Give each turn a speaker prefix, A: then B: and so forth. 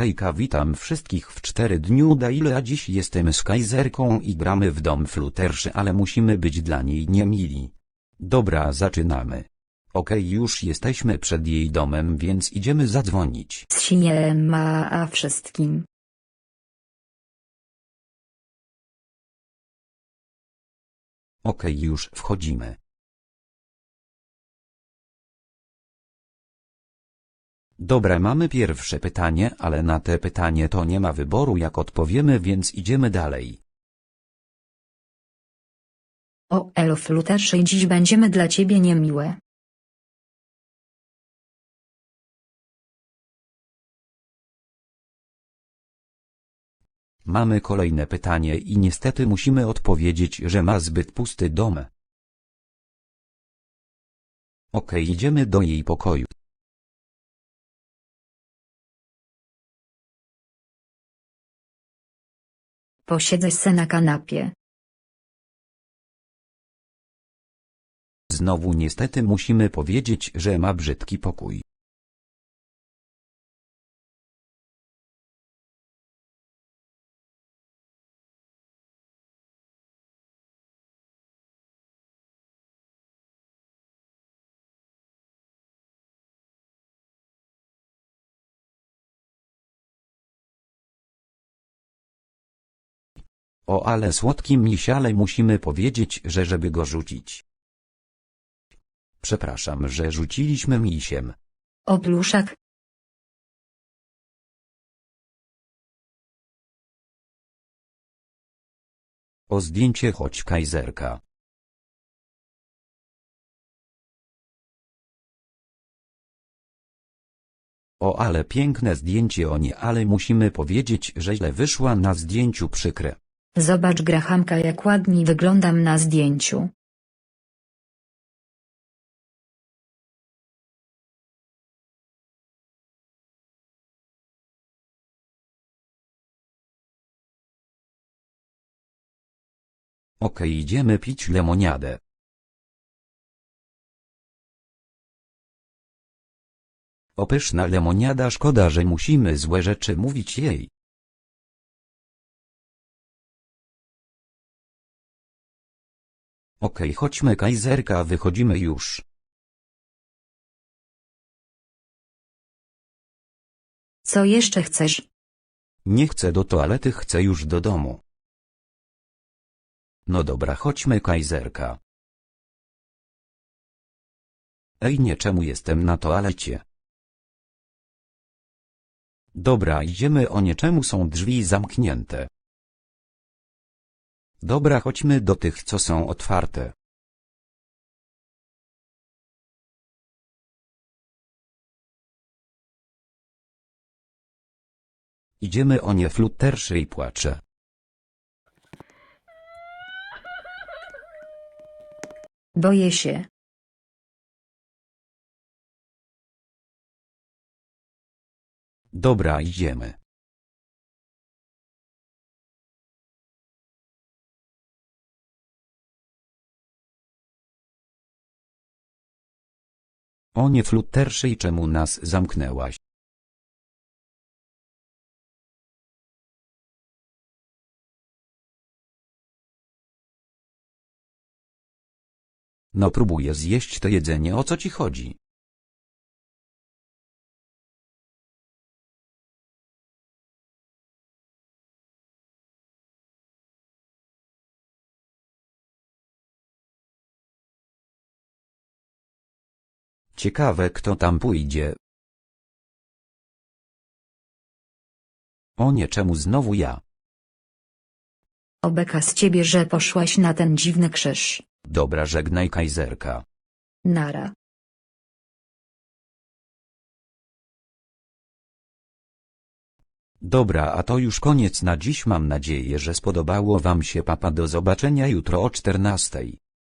A: Hejka witam wszystkich w 4 dniu Daily a dziś jestem z Kajzerką i gramy w dom fluterszy ale musimy być dla niej niemili. Dobra zaczynamy. Okej już jesteśmy przed jej domem więc idziemy zadzwonić.
B: Siema a wszystkim.
A: Okej już wchodzimy. Dobra mamy pierwsze pytanie ale na te pytanie to nie ma wyboru jak odpowiemy więc idziemy dalej.
B: O Elf Luterszy dziś będziemy dla ciebie niemiłe.
A: Mamy kolejne pytanie i niestety musimy odpowiedzieć, że ma zbyt pusty dom. Okej, idziemy do jej pokoju.
B: Posiedzę se na kanapie.
A: Znowu niestety musimy powiedzieć, że ma brzydki pokój. O ale słodki misiale musimy powiedzieć, że żeby go rzucić. Przepraszam, że rzuciliśmy misiem.
B: O pluszak.
A: O zdjęcie chodź kajzerka. O ale piękne zdjęcie o nie ale musimy powiedzieć, że źle wyszła na zdjęciu przykre.
B: Zobacz Grahamka jak ładnie wyglądam na zdjęciu.
A: Okej idziemy pić lemoniadę. Opyszna lemoniada szkoda, że musimy złe rzeczy mówić jej. Okej chodźmy kajzerka wychodzimy już.
B: Co jeszcze chcesz?
A: Nie chcę do toalety chcę już do domu. No dobra chodźmy kajzerka. Ej nie czemu jestem na toalecie? Dobra idziemy o nie czemu są drzwi zamknięte. Dobra chodźmy do tych co są otwarte. Idziemy o nie flutterszy i płacze.
B: Boję się.
A: Dobra idziemy. O nie flutterszy i czemu nas zamknęłaś? No próbuję zjeść to jedzenie o co ci chodzi? Ciekawe kto tam pójdzie. O nie czemu znowu ja?
B: Obeka z ciebie, że poszłaś na ten dziwny krzyż.
A: Dobra żegnaj kajzerka.
B: Nara.
A: Dobra a to już koniec na dziś mam nadzieję że spodobało wam się papa do zobaczenia jutro o 14.